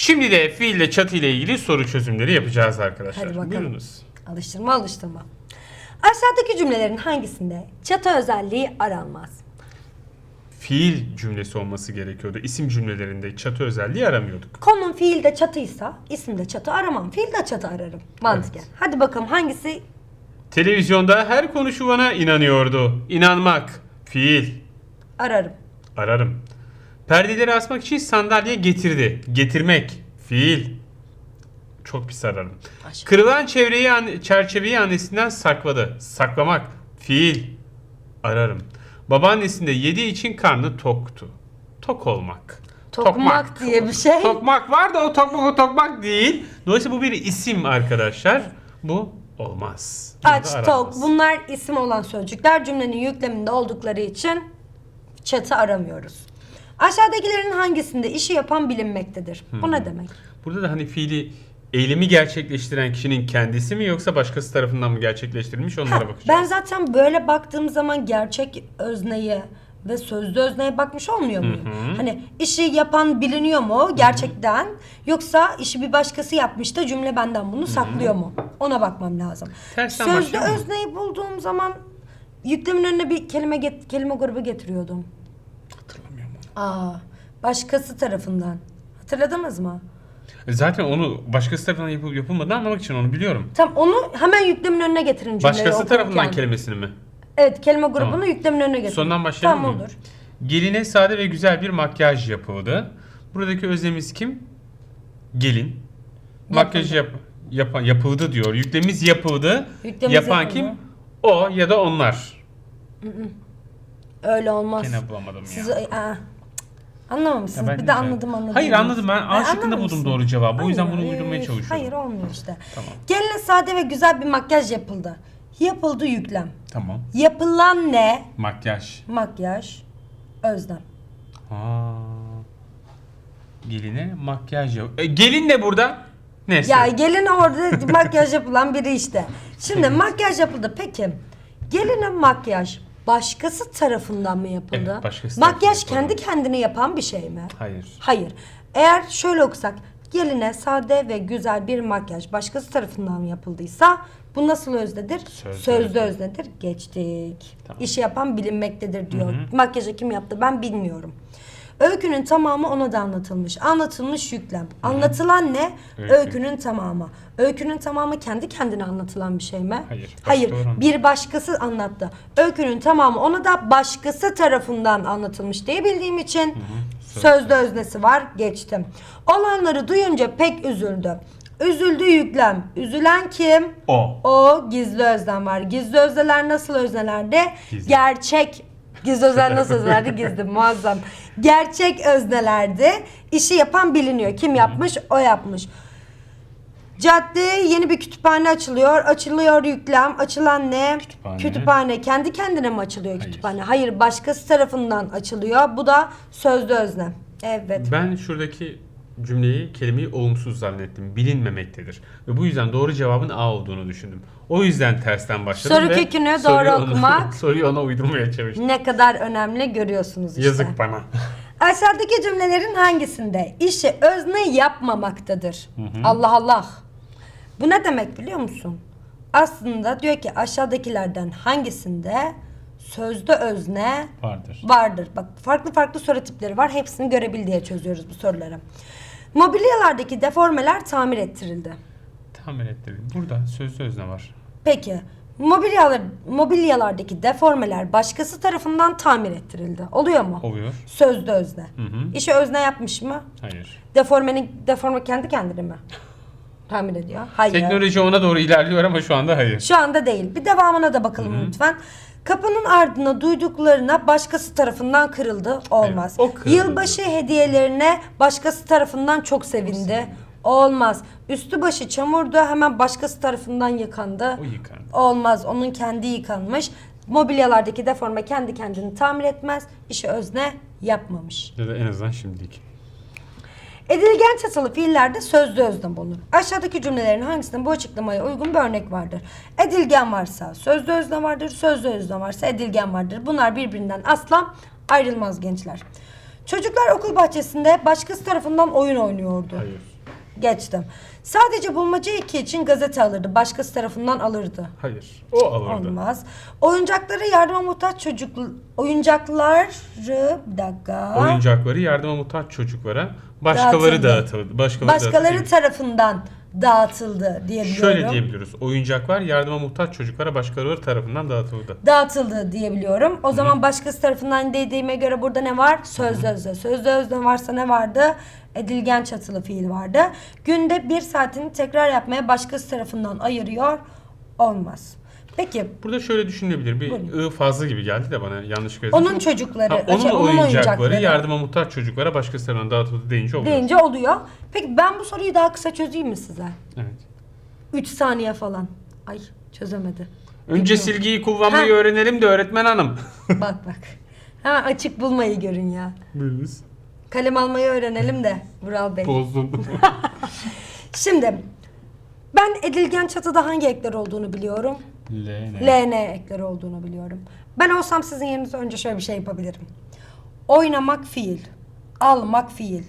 Şimdi de fiille çatı ile ilgili soru çözümleri yapacağız arkadaşlar. Hadi bakalım. Buyurunuz. Alıştırma alıştırma. Aşağıdaki cümlelerin hangisinde çatı özelliği aranmaz? Fiil cümlesi olması gerekiyordu. İsim cümlelerinde çatı özelliği aramıyorduk. Konum fiilde çatıysa isimde çatı aramam. Fiilde çatı ararım. Mantıken. Hadi bakalım hangisi Televizyonda her konuşulana inanıyordu. İnanmak. Fiil. ararım. Ararım. Perdeleri asmak için sandalye getirdi. Getirmek. Fiil. Çok pis ararım. Aşağı. Kırılan çevreyi çerçeveyi annesinden sakladı. Saklamak. Fiil. Ararım. Babaannesinde yediği için karnı toktu. Tok olmak. Tokmak diye bir şey. Tokmak var da o tokmak o tokmak değil. Dolayısıyla bu bir isim arkadaşlar. Bu olmaz. Burada Aç, tok bunlar isim olan sözcükler cümlenin yükleminde oldukları için çatı aramıyoruz. Aşağıdakilerin hangisinde işi yapan bilinmektedir? Bu Hmm. ne demek? Burada da hani fiili eylemi gerçekleştiren kişinin kendisi mi yoksa başkası tarafından mı gerçekleştirilmiş onlara bakacağız. ben zaten böyle baktığım zaman gerçek özneye ve sözlü özneye bakmış olmuyor muyum? Hani işi yapan biliniyor mu gerçekten yoksa işi bir başkası yapmış da cümle benden bunu saklıyor mu? Ona bakmam lazım. Tersten Sözlü başlıyor mu? özneyi bulduğum zaman yüklemin önüne bir kelime get- kelime grubu getiriyordum. Aa, başkası tarafından. Hatırladınız mı? E Zaten onu başkası tarafından yapılıp yapılmadığını anlamak için onu biliyorum. Tam onu hemen yüklemin önüne getirin cümleyi Başkası okurken. tarafından kelimesini mi? Evet kelime grubunu Tamam. yüklemin önüne getirin. Sondan başlayalım Tamam mı? olur. Geline sade ve güzel bir makyaj yapıldı. Buradaki özlemiz kim? Gelin. Makyaj yap, yapan yapıldı diyor. Yüklemiz yapıldı. Yüklemiz Yapan yapıldı. kim? O ya da onlar. Öyle olmaz. Gene bulamadım Siz ya. Aa. Anlamamışsınız. Ya ben bir de anladım anladım. Hayır, anladım. Ben A şıkkında buldum doğru cevabı. O yüzden bunu uydurmaya çalışıyorum. Hayır olmuyor işte. Tamam. Geline sade ve güzel bir makyaj yapıldı. Yapıldı yüklem. Tamam. Yapılan ne? Makyaj. Makyaj. Özlem. Aa. Geline makyaj yap. E, gelin de burada. Neyse. Ya gelin orada makyaj yapılan biri işte. Şimdi makyaj yapıldı. Peki geline makyaj başkası tarafından mı yapıldı? Evet, başkası makyaj tarafından kendi kendine yapan bir şey mi? Hayır. Hayır. Eğer şöyle okusak geline sade ve güzel bir makyaj başkası tarafından yapıldıysa bu nasıl öznedir? Sözlü, özne. öznedir. Geçtik. Tamam. İşi yapan bilinmektedir diyor. Makyajı kim yaptı ben bilmiyorum. Öykünün tamamı ona da anlatılmış. Anlatılmış yüklem. Anlatılan ne? Öykü. Öykünün tamamı. Öykünün tamamı kendi kendine anlatılan bir şey mi? Hayır, başka Hayır. var Bir başkası anlattı. Öykünün tamamı ona da başkası tarafından anlatılmış diye bildiğim için sözlü öznesi var. Geçtim. Olanları duyunca pek üzüldü. Üzüldü yüklem. Üzülen kim? O. O gizli özlem var. Gizli özneler nasıl öznelerdi? Gizli. Gerçek. Gizli özneler nasıl öznelerdi? Gizli muazzam. Gerçek öznelerdi. İşi yapan biliniyor. Kim yapmış? O yapmış. Caddeye yeni bir kütüphane açılıyor. Açılıyor yüklem. Açılan ne? Kütüphane. Kendi kendine mi açılıyor Hayır. kütüphane? Hayır. Başkası tarafından açılıyor. Bu da sözlü özne. Evet. Ben şuradaki cümleyi, kelimeyi olumsuz zannettim. Bilinmemektedir. Ve bu yüzden doğru cevabın A olduğunu düşündüm. O yüzden tersten başladım Soru ve kökünü doğru soruyu ona- okumak. soruyu ona uydurmaya çalıştım. Ne kadar önemli görüyorsunuz işte. Yazık bana. Aşağıdaki cümlelerin hangisinde işi özne yapmamaktadır? Allah Allah. Bu ne demek biliyor musun? Aslında diyor ki aşağıdakilerden hangisinde sözde özne Vardır. vardır? Bak farklı farklı soru tipleri var. Hepsini görebil diye çözüyoruz bu soruları. Mobilyalardaki deformeler tamir ettirildi. Tamir ettirdim. Burada sözlü özne var. Peki mobilyalar, mobilyalardaki deformeler başkası tarafından tamir ettirildi. Oluyor mu? Oluyor. Sözde özne. Hı hı. İşi özne yapmış mı? Hayır. Deformenin deforme kendi kendine mi? Tamir ediyor. Hayır. Teknoloji ona doğru ilerliyor ama şu anda hayır. Şu anda değil. Bir devamına da bakalım lütfen. Kapının ardına duyduklarına başkası tarafından kırıldı. Olmaz. Evet, o kırıldı. Yılbaşı hediyelerine başkası tarafından çok sevindi. Olmaz. Üstü başı çamurdu. Hemen başkası tarafından yıkandı. O yıkandı. Olmaz. Onun kendi yıkanmış. Mobilyalardaki deforme kendi kendini tamir etmez. İşi özne yapmamış. Ya da en azından şimdilik. Edilgen çatılı fiillerde sözlü özne bulunur. Aşağıdaki cümlelerin hangisinde bu açıklamaya uygun bir örnek vardır? Edilgen varsa sözlü özne vardır, sözlü özne varsa edilgen vardır. Bunlar birbirinden asla ayrılmaz gençler. Çocuklar okul bahçesinde başkası tarafından oyun oynuyordu. Hayır. Geçtim. Sadece bulmaca 2 için gazete alırdı. Başkası tarafından alırdı. Hayır. O alırdı. Olmaz. Oyuncakları yardıma muhtaç çocuk oyuncakları bir dakika. Oyuncakları yardıma muhtaç çocuklara başkaları Dağıtıldı. dağıtıldı. Başkaları, Başkaları dağıtıldı. tarafından dağıtıldı diyebiliyorum. Şöyle diyebiliriz. Oyuncaklar yardıma muhtaç çocuklara başkaları tarafından dağıtıldı. Dağıtıldı diyebiliyorum. O zaman başkası tarafından dediğime göre burada ne var? Sözlü özne. Sözlü özne varsa ne vardı? Edilgen çatılı fiil vardı. Günde bir saatini tekrar yapmaya başkası tarafından ayırıyor. Olmaz. Peki Burada şöyle düşünülebilir. Bir Buyurun. ı fazla gibi geldi de bana yanlış gözüküyor. onun çocukları, Ha, onun, şey, onun oyuncakları, oyuncakları yardıma muhtaç çocuklara başkası tarafından dağıtıldı deyince oluyor. deyince oluyor. Peki ben bu soruyu daha kısa çözeyim mi size? Evet. 3 saniye falan. Ay çözemedi. Önce Bilmiyorum. silgiyi kullanmayı Ha. öğrenelim de öğretmen hanım. bak bak. Hemen açık bulmayı görün ya. Buyurunuz. Kalem almayı öğrenelim de Vural Bey. Bozdun. Şimdi ben edilgen çatıda hangi ekler olduğunu biliyorum. L ne? LN ekleri olduğunu biliyorum. Ben olsam sizin yerinizde önce şöyle bir şey yapabilirim. Oynamak fiil, almak fiil,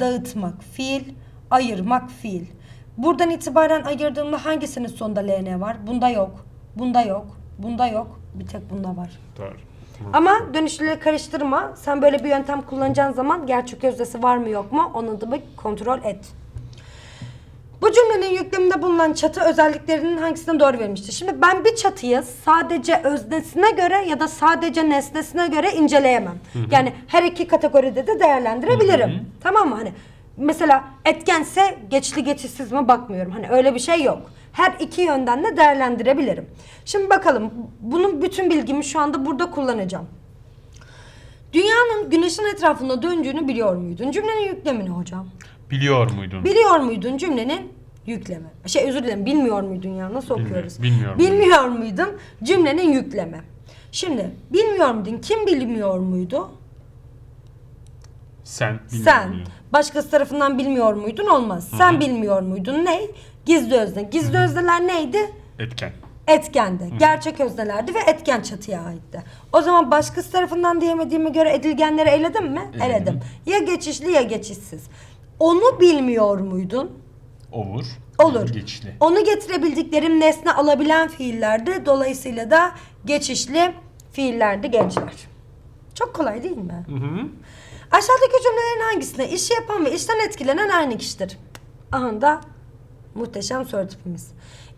dağıtmak fiil, ayırmak fiil. Buradan itibaren ayırdığımda hangisinin sonunda LN var? Bunda yok, bunda yok, bunda yok. Bir tek bunda var. Doğru. Ama dönüşlüleri karıştırma. Sen böyle bir yöntem kullanacağın zaman gerçek özdesi var mı yok mu onu da bir kontrol et. Bu cümlenin yükleminde bulunan çatı özelliklerinin hangisine doğru verilmiştir? Şimdi ben bir çatıyı sadece öznesine göre ya da sadece nesnesine göre inceleyemem. Yani her iki kategoride de değerlendirebilirim. Tamam mı? Hani mesela etkense geçli geçişsiz mi bakmıyorum. Hani öyle bir şey yok. Her iki yönden de değerlendirebilirim. Şimdi bakalım bunun bütün bilgimi şu anda burada kullanacağım. Dünyanın güneşin etrafında döndüğünü biliyor muydun? Cümlenin yüklemini hocam. Biliyor muydun? Biliyor muydun cümlenin yüklemi? Şey özür dilerim bilmiyor muydun ya nasıl Bilmiyorum, okuyoruz? bilmiyorum. Bilmiyor muydun cümlenin yüklemi. Şimdi bilmiyor muydun kim bilmiyor muydu? Sen. bilmiyor Sen. muydun? Başkası tarafından bilmiyor muydun olmaz. Sen bilmiyor muydun ne? Gizli özne. Gizli özneler neydi? Etken. Etkendi. Gerçek öznelerdi ve etken çatıya aitti. O zaman başkası tarafından diyemediğime göre edilgenleri eledim mi? Eledim. Ya geçişli ya geçişsiz. Onu bilmiyor muydun? Olur. Olur. Geçişli. Onu getirebildiklerim nesne alabilen fiillerdi. Dolayısıyla da geçişli fiillerdi gençler. Çok kolay değil mi? Hı hı. Aşağıdaki cümlelerin hangisinde işi yapan ve işten etkilenen aynı kişidir? Aha da muhteşem soru tipimiz.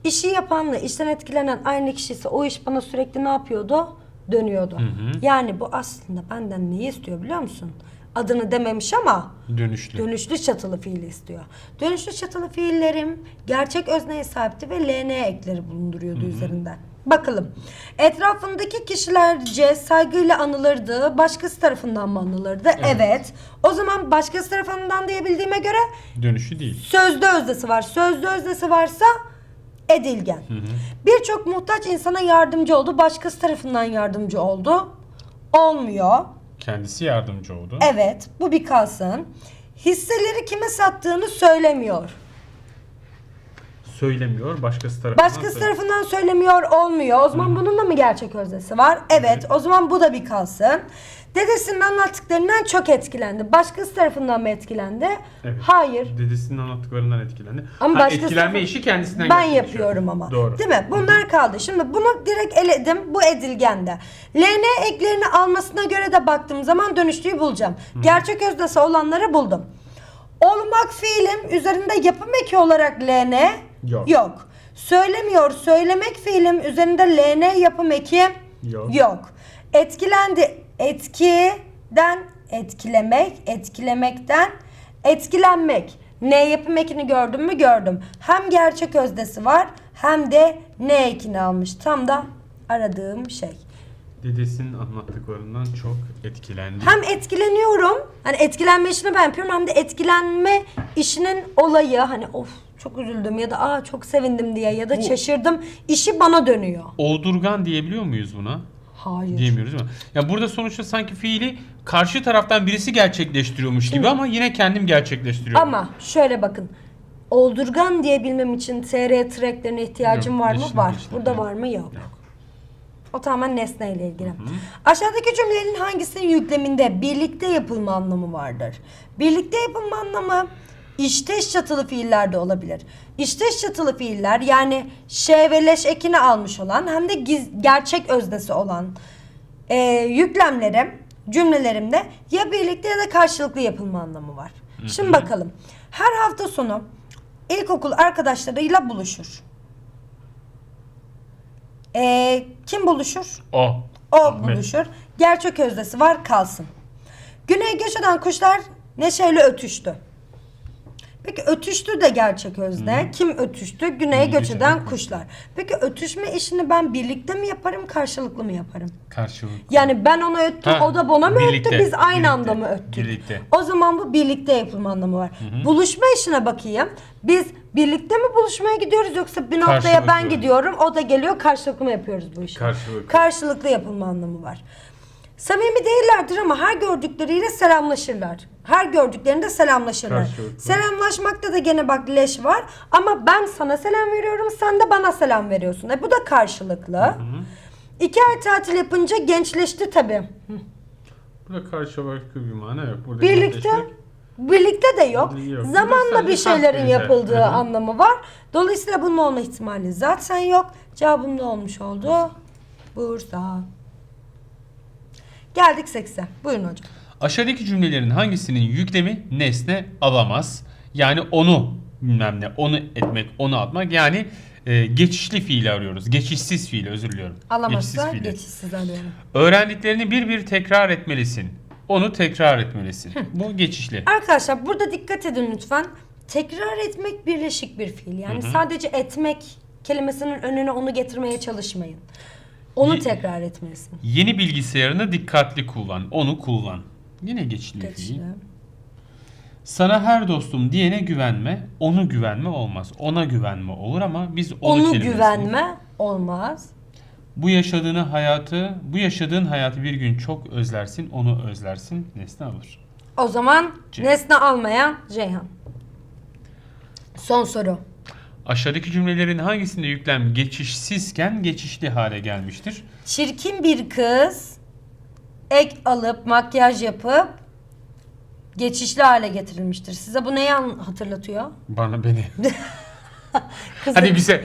İşi yapanla işten etkilenen aynı kişiyse o iş bana sürekli ne yapıyordu? Dönüyordu. Yani bu aslında benden neyi istiyor biliyor musun? Adını dememiş ama Dönüşlü. Dönüşlü çatılı fiili istiyor. Dönüşlü çatılı fiillerim gerçek özneye sahipti ve LN ekleri bulunduruyordu üzerinde. Bakalım. Etrafındaki kişilerce saygıyla anılırdı. Başkası tarafından mı anılırdı? Evet. O zaman başkası tarafından diyebildiğime göre Dönüşlü değil. sözlü öznesi var. Sözlü öznesi varsa edilgen. Birçok muhtaç insana yardımcı oldu. Başkası tarafından yardımcı oldu. Olmuyor. Kendisi yardımcı oldu. Evet, bu bir kalsın. Hisseleri kime sattığını söylemiyor. Söylemiyor. Başkası tarafından. Başkası tarafından söylemiyor olmuyor. O zaman bunun da mı gerçek öznesi var? Evet, o zaman bu da bir kalsın. Dedesinin anlattıklarından çok etkilendi. Başkası tarafından mı etkilendi? Evet. Hayır. Dedesinin anlattıklarından etkilendi. Ama ha, başkası etkilenme işi kendisinden Ben gerçekleşiyor. yapıyorum ama. Doğru. Değil mi? Bunlar kaldı. Şimdi bunu direkt eledim. Bu edilgende. LN eklerini almasına göre de baktığım zaman dönüşlüğü bulacağım. Gerçek öznesi olanları buldum. Olmak fiilim üzerinde yapım eki olarak LN Yok. yok. Söylemiyor söylemek fiilim üzerinde LN yapım eki Yok. yok. Etkilendi etkiden etkilemek, etkilemekten etkilenmek. Ne yapım ekini gördüm mü gördüm. Hem gerçek özdesi var hem de ne ekini almış. Tam da aradığım şey. Dedesinin anlattıklarından çok etkilendi. Hem etkileniyorum. Hani etkilenme işini ben yapıyorum hem de etkilenme işinin olayı hani of çok üzüldüm ya da aa çok sevindim diye ya da Bu- şaşırdım işi bana dönüyor. Oldurgan diyebiliyor muyuz buna? Hayır. Diyemiyoruz değil mi? Ya burada sonuçta sanki fiili karşı taraftan birisi gerçekleştiriyormuş gibi ama yine kendim gerçekleştiriyorum. Ama şöyle bakın. Oldurgan diyebilmem için TR tracklerine ihtiyacım Yok, var mı? geçtim, Var. geçtim. Burada var mı? Yok. O tamamen nesneyle ilgili. Aşağıdaki cümlelerin hangisinin yükleminde birlikte yapılma anlamı vardır? Birlikte yapılma anlamı İşteş çatılı fiiller de olabilir. İşteş çatılı fiiller yani ş ve leş ekini almış olan hem de giz- gerçek öznesi olan e, yüklemlerim cümlelerimde ya birlikte ya da karşılıklı yapılma anlamı var. Şimdi bakalım. Her hafta sonu ilkokul arkadaşlarıyla buluşur. E, kim buluşur? O. O Ahmet. buluşur. Gerçek özdesi var kalsın. Güneye göç eden kuşlar neşeyle ötüştü. Peki ötüştü de gerçek özne. Kim ötüştü? Güneye göç eden kuşlar. Peki ötüşme işini ben birlikte mi yaparım, karşılıklı mı yaparım? Karşılıklı. Yani ben ona öttüm, Ha, o da bana mı birlikte, öttü, biz aynı birlikte, anda mı öttük? birlikte. O zaman bu birlikte yapılma anlamı var. Buluşma işine bakayım. Biz birlikte mi buluşmaya gidiyoruz yoksa bir noktaya ben Karşılıklı. gidiyorum, o da geliyor, karşılıklı mı yapıyoruz bu işi? Karşılıklı. Karşılıklı yapılma anlamı var. Samimi değillerdir ama her gördükleriyle selamlaşırlar. Her gördüklerinde selamlaşırlar. Karşılıklı. Selamlaşmakta da gene bak leş var. Ama ben sana selam veriyorum, sen de bana selam veriyorsun. E bu da karşılıklı. İki ay tatil yapınca gençleşti tabii. Burada karşılıklı bir mana yok. Burada Birlikte gençleşmek- birlikte de yok. Yok. Zamanla bir şeylerin yapıldığı Hı hı. anlamı var. Dolayısıyla bunun olma ihtimali zaten yok. Cevabım ne olmuş oldu? Bursa. Geldik 8'e. Buyurun hocam. Aşağıdaki cümlelerin hangisinin yüklemi nesne alamaz? Yani onu bilmem ne, onu etmek, onu atmak. Yani e, geçişli fiili arıyoruz. Geçişsiz fiili özür diliyorum. Alamazsa fiili. geçişsiz alıyorum. Öğrendiklerini bir bir tekrar etmelisin. Onu tekrar etmelisin. Bu geçişli. Arkadaşlar burada dikkat edin lütfen. Tekrar etmek birleşik bir fiil. Yani sadece etmek kelimesinin önüne onu getirmeye çalışmayın. Onu Ye- tekrar etmelisin. Yeni bilgisayarını dikkatli kullan. Onu kullan. Yine fiil. Geçişli. Sana her dostum diyene güvenme. Onu güvenme olmaz. Ona güvenme olur ama biz onu, Onu kelimesini- güvenme olmaz. Bu yaşadığını hayatı, bu yaşadığın hayatı bir gün çok özlersin, onu özlersin, nesne alır. O zaman C. nesne almayan Ceyhan. Son soru. Aşağıdaki cümlelerin hangisinde yüklem geçişsizken geçişli hale gelmiştir? Çirkin bir kız ek alıp makyaj yapıp geçişli hale getirilmiştir. Size bu neyi an- hatırlatıyor? Bana beni. Kız Hani güzel,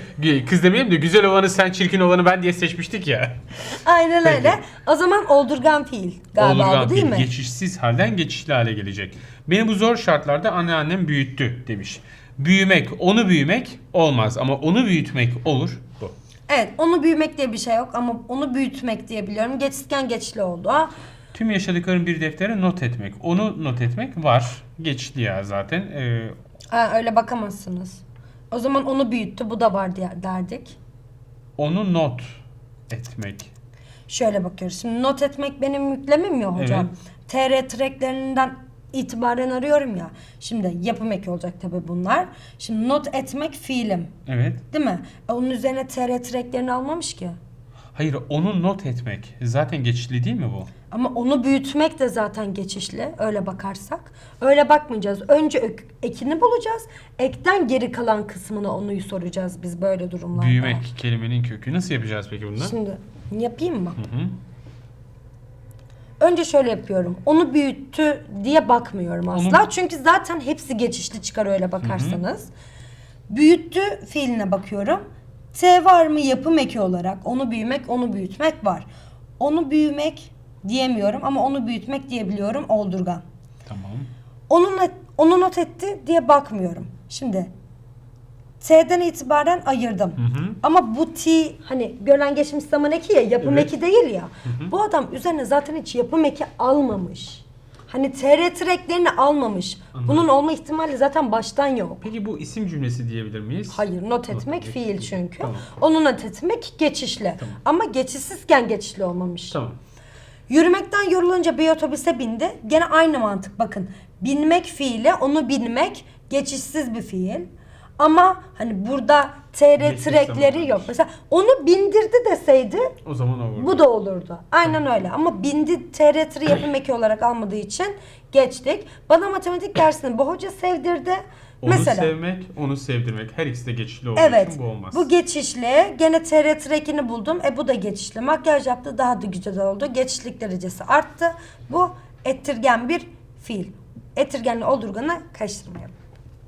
kız demeyelim de güzel olanı sen çirkin olanı ben diye seçmiştik ya. Aynen Peki. öyle. O zaman oldurgan fiil galiba Olurgan bu değil mi? geçişsiz halden geçişli hale gelecek. Beni bu zor şartlarda anneannem büyüttü demiş. Büyümek, onu büyümek olmaz ama onu büyütmek olur. Bu. Evet onu büyümek diye bir şey yok ama onu büyütmek diye biliyorum. Geçişken geçişli oldu. Ha. Tüm yaşadıklarını bir deftere not etmek. Onu not etmek var. Geçti ya zaten. Ee, Ha, öyle bakamazsınız. O zaman onu büyüttü bu da var diye derdik. onu not etmek. Şöyle bakıyoruz. Şimdi not etmek benim yüklemim ya hocam. TR tracklerinden itibaren arıyorum ya. Şimdi yapım eki olacak tabii bunlar. Şimdi not etmek fiilim. Evet. Değil mi? E, onun üzerine TR tracklerini almamış ki. Hayır onu not etmek. Zaten geçişli değil mi bu? Ama onu büyütmek de zaten geçişli. Öyle bakarsak. Öyle bakmayacağız. Önce ök- ekini bulacağız. Ekten geri kalan kısmını onuyu soracağız biz böyle durumlarda. Büyümek kelimenin kökü. Nasıl yapacağız peki bunu? Şimdi yapayım mı? Hı hı. Önce şöyle yapıyorum. Onu büyüttü diye bakmıyorum asla. Onu- Çünkü zaten hepsi geçişli çıkar öyle bakarsanız. Büyüttü fiiline bakıyorum. T var mı yapım eki olarak? Onu büyümek, onu büyütmek var. Onu büyümek diyemiyorum ama onu büyütmek diyebiliyorum oldurgan. Tamam. Onu, not- onu not etti diye bakmıyorum. Şimdi T'den itibaren ayırdım. hı. Ama bu T hani gören geçmiş zaman eki ya yapım Evet. eki değil ya. Bu adam üzerine zaten hiç yapım eki almamış. Hani TR tracklerini almamış. Bunun olma ihtimali zaten baştan yok. Peki bu isim cümlesi diyebilir miyiz? Hayır not etmek etmek fiil çünkü. Tamam. Onu not etmek geçişli. Ama geçişsizken geçişli olmamış. Tamam. Yürümekten yorulunca bir otobüse bindi. Gene aynı mantık bakın. Binmek fiili, onu binmek geçişsiz bir fiil. Ama hani burada TR trekleri yok. Mesela onu bindirdi deseydi O zaman olur. bu da olurdu. Aynen öyle. Ama bindi TR tırı yapım eki olarak almadığı için geçtik. Bana matematik dersini bu hoca sevdirdi. Onu Mesela sevmek, onu sevdirmek. Her ikisi de geçişli olduğu Evet. için bu olmaz. Bu geçişli. Gene TR trekini buldum. E bu da geçişli. Makyaj yaptı daha da güzel oldu. Geçişlik derecesi arttı. Bu ettirgen bir fiil. Ettirgenle oldurganı karıştırmayalım.